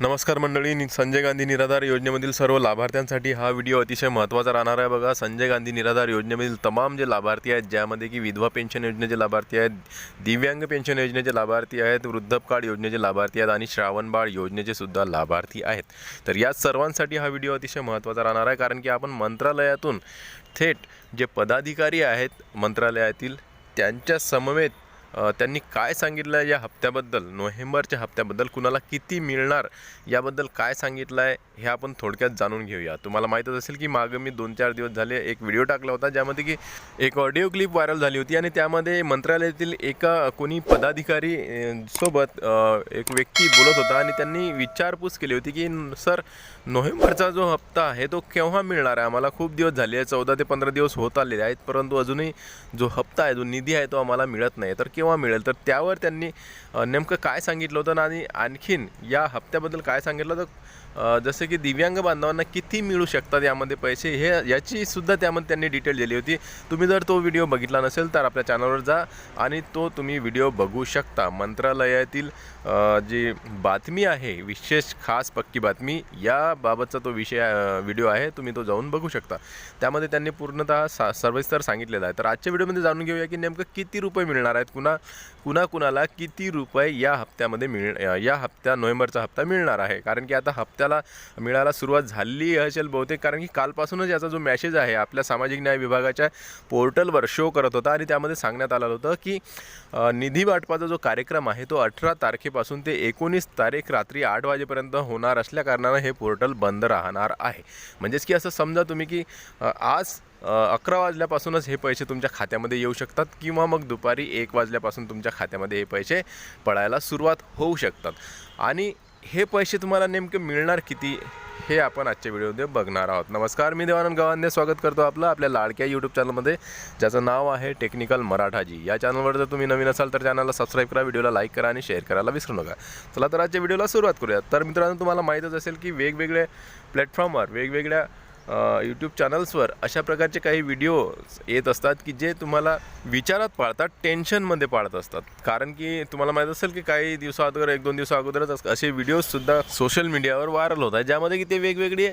नमस्कार मंडळी संजय गांधी निराधार योजनेमधील सर्व लाभार्थ्यांसाठी हा व्हिडिओ अतिशय महत्त्वाचा राहणार आहे. बघा संजय गांधी निराधार योजनेमधील तमाम जे लाभार्थी आहेत ज्यामध्ये की विधवा पेन्शन योजनेचे लाभार्थी आहेत दिव्यांग पेन्शन योजनेचे लाभार्थी आहेत वृद्धपकाळ योजनेचे लाभार्थी आहेत आणि श्रावणबाळ योजनेचे सुद्धा लाभार्थी आहेत. तर या सर्वांसाठी हा व्हिडिओ अतिशय महत्त्वाचा राहणार आहे कारण की आपण मंत्रालयातून थेट जे पदाधिकारी आहेत मंत्रालयातील त्यांच्या समवेत त्यांनी काय सांगितलं आहे या हप्त्याबद्दल? नोव्हेंबरच्या हप्त्याबद्दल कुणाला किती मिळणार? याबद्दल काय सांगितलं आहे हे आपण थोडक्यात जाणून घेऊया. तुम्हाला माहीतच असेल की मागं मी दोन चार दिवस झाले एक व्हिडिओ टाकला होता ज्यामध्ये की एक ऑडिओ क्लिप व्हायरल झाली होती आणि त्यामध्ये मंत्रालयातील एका कोणी पदाधिकारी सोबत एक व्यक्ती बोलत होता आणि त्यांनी विचारपूस केली होती की सर नोव्हेंबरचा जो हप्ता आहे तो केव्हा मिळणार आहे? आम्हाला खूप दिवस झाले आहे चौदा ते पंधरा दिवस होत आलेले आहेत परंतु अजूनही जो हप्ता आहे जो निधी आहे तो आम्हाला मिळत नाही. तर केव्हा मिळेल तर त्यावर त्यांनी नेमकं काय सांगितलं होतं आणि आणखीन या हप्त्याबद्दल काय सांगितलं तर जसं की दिव्यांग बांधवांना किती मिळू शकतात यामध्ये पैसे हे याची सुद्धा त्यामध्ये त्यांनी डिटेल दिली होती. तुम्ही जर तो व्हिडिओ बघितला नसेल तर आपल्या चॅनलवर जा आणि तो तुम्ही व्हिडिओ बघू शकता. मंत्रालयातील जी बातमी आहे विशेष खास पक्की बातमी याबाबतचा तो विषय व्हिडिओ आहे तुम्ही तो जाऊन बघू शकता. त्यामध्ये त्यांनी पूर्णतः सा सर्वस्तर सांगितलेलं आहे. तर आजच्या व्हिडिओमध्ये जाणून घेऊया की नेमकं किती रुपये मिळणार आहेत कुणा कुणाकुणाला किती रुपये या हप्त्यामध्ये मिळ या हप्त्या नोव्हेंबरचा हप्ता मिळणार आहे? कारण की आता हप्त्याला मिळायला सुरुवात झाली असेल बहुतेक कारण की कालपासूनच याचा जो मॅसेज आहे आपल्या सामाजिक न्याय विभागाच्या पोर्टलवर शो करत होता आणि त्यामध्ये सांगण्यात आलं होतं की निधी वाटपाचा जो कार्यक्रम आहे तो अठरा तारखेपासून ते एकोणीस तारीख रात्री आठ वाजेपर्यंत होणार असल्याकारणानं हे पोर्टल बंद राहणार आहे. म्हणजेच की असं समजा तुम्ही की आज अकरा वाजल्यापासूनच हे पैसे तुमच्या खात्यामध्ये येऊ शकतात किंवा मग दुपारी एक वाजल्यापासून तुमच्या खात्यामध्ये हे पैसे पडायला सुरुवात होऊ शकतात. आणि हे पैसे तुम्हाला नेमके मिळणार किती हे आपण आजच्या व्हिडिओमध्ये बघणार आहोत. नमस्कार मी देवानंद गवांदे. स्वागत करतो आपलं आपल्या लाडक्या यूट्यूब चॅनलमध्ये ज्याचं नाव आहे टेक्निकल मराठाजी या चॅनलवर जर तुम्ही नवीन असाल तर चॅनलला सबस्क्राईब करा व्हिडिओला लाईक करा आणि शेअर करायला विसरू नका. चला तर आजच्या व्हिडिओला सुरुवात करूया. तर मित्रांनो तुम्हाला माहीतच असेल की वेगवेगळे प्लॅटफॉर्मवर वेगवेगळ्या यूट्यूब चॅनल्सवर अशा प्रकारचे काही व्हिडिओ येत असतात की जे तुम्हाला विचारात पाळतात टेन्शनमध्ये पाळत असतात. कारण की तुम्हाला माहीत असेल की काही दिवसा अगोदर एक दोन दिवसा अगोदरच असे व्हिडिओजसुद्धा सोशल मीडियावर व्हायरल होत आहेत. ज्यामध्ये की ते वेगवेगळी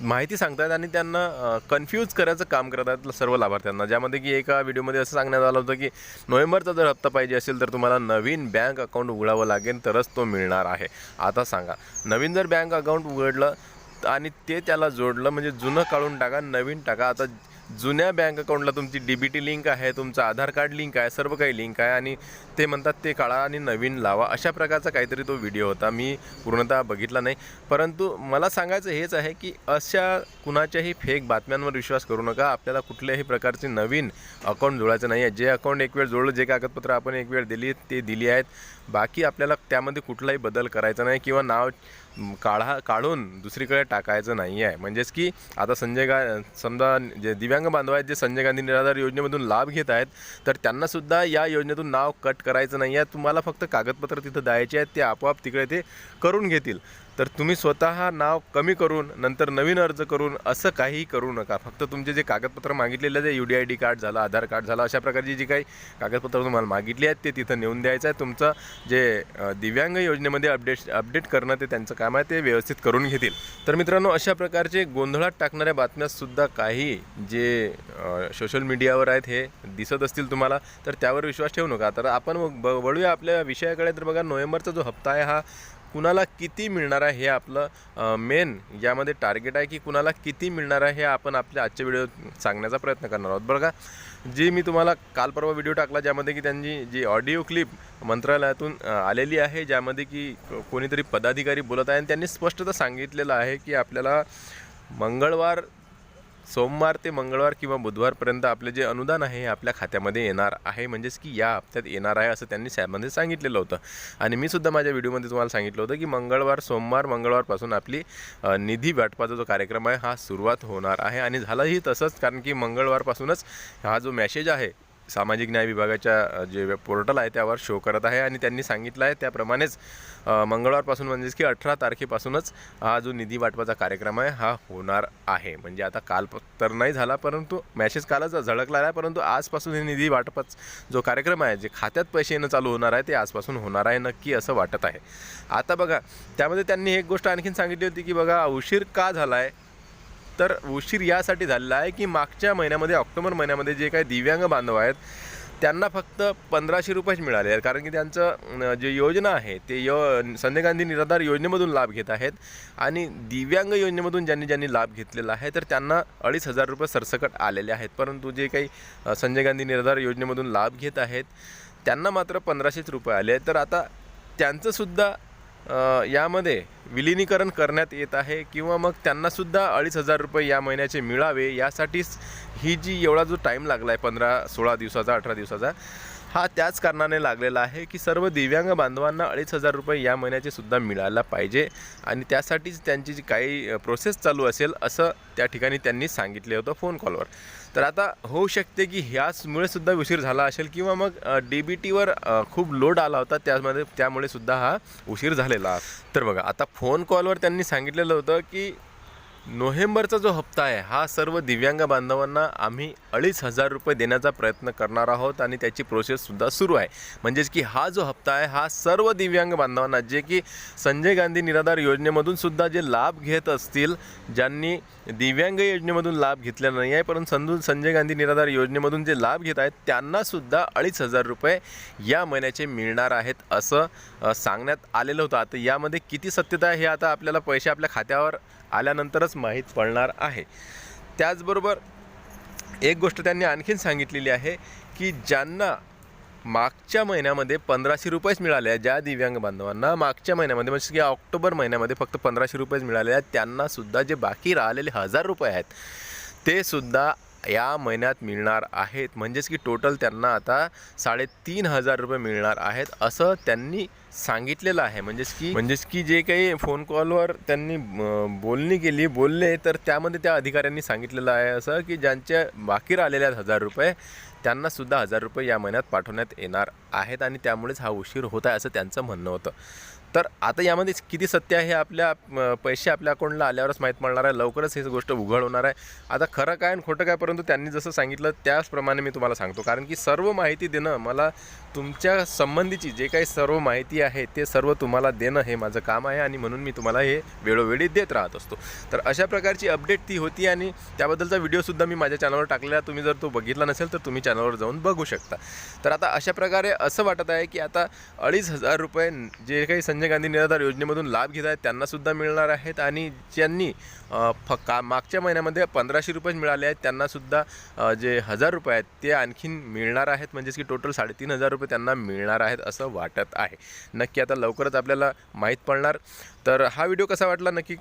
माहिती सांगतात आणि त्यांना कन्फ्यूज करायचं काम करत आहेत सर्व लाभार्थ्यांना. ज्यामध्ये की एका व्हिडिओमध्ये असं सांगण्यात आलं होतं की नोव्हेंबरचा जर हप्ता पाहिजे असेल तर तुम्हाला नवीन बँक अकाउंट उघडावं लागेल तरच तो मिळणार आहे. आता सांगा नवीन जर बँक अकाउंट उघडलं आणि ते त्याला जोडलं म्हणजे जुनं काढून टाका नवीन टाका. आता जुन्या बँक अकाउंटला तुमची डी बी टी लिंक आहे तुमचं आधार कार्ड लिंक आहे सर्व काही लिंक आहे आणि ते म्हणतात ते काढा आणि नवीन लावा. अशा प्रकारचा काहीतरी तो व्हिडिओ होता. मी पूर्णतः बघितला नाही. परंतु मला सांगायचं हेच आहे की अशा कुणाच्याही फेक बातम्यांवर विश्वास करू नका. आपल्याला कुठल्याही प्रकारचे नवीन अकाउंट जोडायचं नाही आहे जे अकाउंट एक वेळ जोडलं जे कागदपत्र आपण एक वेळ दिली ते दिली आहेत. बाकी आपल्याला त्यामध्ये कुठलाही बदल करायचा नाही किंवा नाव काढा काढून दुसरीकडे टाकायचं नाही आहे म्हणजेच की आता संजय गा समजा जे दिव्यांग बांधव आहेत जे संजय गांधी निराधार योजनेमधून लाभ घेत आहेत तर त्यांनासुद्धा या योजनेतून नाव कट करायचं नाही आहे तुम्हाला फक्त कागदपत्र तिथं द्यायचे आहेत ते आपोआप तिकडे ते करून घेतील. तर तुम्ही स्वतः नाव कमी करून नंतर नवीन अर्ज करून असं काहीही करू नका. फक्त तुमचे जे कागदपत्र मागितलेले जे U D I D card झालं आधार कार्ड झालं अशा प्रकारची जी काही कागदपत्र तुम्हाला मागितली आहेत ते तिथं नेऊन द्यायचं आहे. तुमचं जे दिव्यांग योजनेमध्ये अपडेट अपडेट करणं ते त्यांचं काम आहे ते व्यवस्थित करून घेतील. तर मित्रांनो अशा प्रकारचे गोंधळात टाकणाऱ्या बातम्यासुद्धा काही जे सोशल मीडियावर आहेत हे दिसत असतील तुम्हाला तर त्यावर विश्वास ठेवू नका. तर आपण मग ब वळूया आपल्या विषयाकडे. तर बघा नोव्हेंबरचा जो हप्ता आहे हा कुणाला किती मिळणार आहे हे आपलं मेन यामध्ये टार्गेट आहे की कुणाला किती मिळणार आहे हे आपण आपल्या आजच्या व्हिडिओ सांगण्याचा प्रयत्न करणार आहोत. बरं का? जी मी तुम्हाला काल परवा व्हिडिओ टाकला ज्यामध्ये की त्यांची जी ऑडिओ क्लिप मंत्रालयातून आलेली आहे ज्यामध्ये की कोणीतरी पदाधिकारी बोलत आहे आणि त्यांनी स्पष्टता सांगितलेलं आहे की आपल्याला मंगळवार सोमवार ते मंगळवार किंवा बुधवारपर्यंत आपले जे अनुदान आहे हे आपल्या खात्यामध्ये येणार आहे. म्हणजेच की या हप्त्यात येणार आहे असं त्यांनी त्यामध्ये सांगितलेलं होतं. आणि मी सुद्धा माझ्या व्हिडिओमध्ये तुम्हाला सांगितलं होतं की मंगळवार सोमवार मंगळवारपासून आपली निधी वाटपाचा जो कार्यक्रम आहे हा सुरुवात होणार आहे. आणि झालंही तसंच कारण की मंगळवारपासूनच हा जो मॅसेज आहे सामाजिक न्याय विभागाच्या जे पोर्टल आहे त्यावर शो करत आहे आणि त्यांनी सांगितलं आहे. त्याप्रमाणेच मंगळवारपासून म्हणजेच की अठरा तारखेपासूनच हा जो निधी वाटपाचा कार्यक्रम आहे हा होणार आहे. म्हणजे आता काल तर नाही झाला परंतु मॅसेज कालच झळकला आहे परंतु आजपासून हे निधी वाटपाच जो कार्यक्रम आहे जे खात्यात पैसे येणं चालू होणार आहे ते आजपासून होणार आहे नक्की असं वाटत आहे. आता बघा त्यामध्ये त्यांनी एक गोष्ट आणखीन सांगितली होती की बघा उशीर का झाला आहे तर उशीर यासाठी झालेला आहे की मागच्या महिन्यामध्ये ऑक्टोबर महिन्यामध्ये जे काही दिव्यांग बांधव आहेत त्यांना फक्त पंधराशे रुपयेच मिळाले आहेत. कारण की त्यांचं जे योजना आहे ते यो संजय गांधी निराधार योजनेमधून लाभ घेत आहेत आणि दिव्यांग योजनेमधून ज्यांनी ज्यांनी लाभ घेतलेला आहे तर त्यांना अडीच हजार रुपये सरसकट आलेले आहेत. परंतु जे काही संजय गांधी निराधार योजनेमधून लाभ घेत आहेत त्यांना मात्र पंधराशेच रुपये आले आहेत. तर आता त्यांचंसुद्धा यामध्ये विलिनीकरण करण्यात येत आहे किंवा मग त्यांनासुद्धा अडीच हजार रुपये या महिन्याचे मिळावे यासाठीच ही जी एवढा जो टाईम लागला आहे पंधरा सोळा दिवसाचा अठरा दिवसाचा हा त्याच कारणाने लागलेला आहे की सर्व दिव्यांग बांधवांना अडीच हजार रुपये या महिन्याचे सुद्धा मिळायला पाहिजे आणि त्यासाठीच त्यांची जी काही प्रोसेस चालू असेल असं त्या ठिकाणी त्यांनी सांगितले होतं फोन कॉलवर तर आता होऊ शकते की ह्याचमुळे सुद्धा उशीर झाला असेल किंवा मग डी बी टीवर खूप लोड आला होता त्यामध्ये त्यामुळे सुद्धा हा उशीर झालेला. तर बघा आता फोन कॉलवर त्यांनी सांगितलेलं होतं की नोव्हेंबरचा जो हप्ता आहे हा सर्व दिव्यांग बांधवांना आम्ही अडीच हजार रुपये देण्याचा प्रयत्न करणार आहोत आणि त्याची प्रोसेससुद्धा सुरू आहे. म्हणजेच की हा जो हप्ता आहे हा सर्व दिव्यांग बांधवांना जे की संजय गांधी निराधार योजनेमधून सुद्धा जे लाभ घेत असतील ज्यांनी दिव्यांग योजनेमधून लाभ घेतलेला नाही आहे परंतु संधू संजय गांधी निराधार योजनेमधून जे लाभ घेत आहेत त्यांनासुद्धा अडीच हजार रुपये या महिन्याचे मिळणार आहेत असं सांगण्यात आलेलं होतं. आता यामध्ये किती सत्यता आहे हे आता आपल्याला पैसे आपल्या खात्यावर आल्यानंतरच माहीत पडणार आहे. त्याचबरोबर एक गोष्ट त्यांनी आणखीन सांगितलेली आहे की ज्यांना मागच्या महिन्यामध्ये पंधराशे रुपयेच मिळाले आहेत ज्या दिव्यांग बांधवांना मागच्या महिन्यामध्ये म्हणजे की ऑक्टोबर महिन्यामध्ये फक्त पंधराशे रुपयेच मिळाले आहेत त्यांनासुद्धा जे बाकी राहिलेले हजार रुपये आहेत ते सुद्धा या महिन्यात मिळणार आहेत. म्हणजेच की टोटल त्यांना आता साडेतीन हजार रुपये मिळणार आहेत असं त्यांनी सांगितलेलं आहे. म्हणजेच की म्हणजेच की जे काही फोन कॉलवर त्यांनी बोलणी केली बोलले तर त्यामध्ये त्या अधिकाऱ्यांनी सांगितलेलं आहे असं की ज्यांच्या बाकी राहिलेले आहेत हजार रुपये त्यांनासुद्धा हजार रुपये या महिन्यात पाठवण्यात येणार आहेत आणि त्यामुळेच हा उशीर होत आहे असं त्यांचं म्हणणं होतं. तर आता यामध्ये किती सत्य आहे हे आपल्या पैसे आपल्या अकाउंटला आल्यावरच माहीत पडणार आहे. लवकरच ही गोष्ट उघड होणार आहे. आता खरं काय आणि खोटं काय परंतु त्यांनी जसं सांगितलं त्याचप्रमाणे मी तुम्हाला सांगतो. कारण की सर्व माहिती देणं मला तुमच्या संबंधीची जे काही सर्व माहिती आहे ते सर्व तुम्हाला देणं हे माझं काम आहे आणि म्हणून मी तुम्हाला हे वेळोवेळी देत राहत असतो. तर अशा प्रकारची अपडेट ती होती आणि त्याबद्दलचा व्हिडिओसुद्धा मी माझ्या चॅनलवर टाकलेला आहे. तुम्ही जर तो बघितला नसेल तर तुम्ही चॅनलवर जाऊन बघू शकता. तर आता अशा प्रकारे असं वाटत आहे की आता अडीच हजार रुपये जे काही संजय गांधी निराधार योजनेमधून लाभ घेत आहेत त्यांनासुद्धा मिळणार आहेत आणि ज्यांनी फ का मागच्या महिन्यामध्ये पंधराशे रुपये मिळाले आहेत त्यांनासुद्धा जे हजार रुपये आहेत ते आणखीन मिळणार आहेत. म्हणजेच की टोटल साडेतीन हजार रुपये त्यांना मिळणार आहेत असं वाटत आहे. नक्की आता लवकरच आपल्याला माहीत पडणार. तर हा व्हिडिओ कसा वाटला नक्की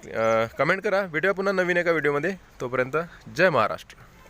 कमेंट करा. व्हिडिओ पुन्हा नवीन एका व्हिडिओमध्ये. तोपर्यंत जय महाराष्ट्र.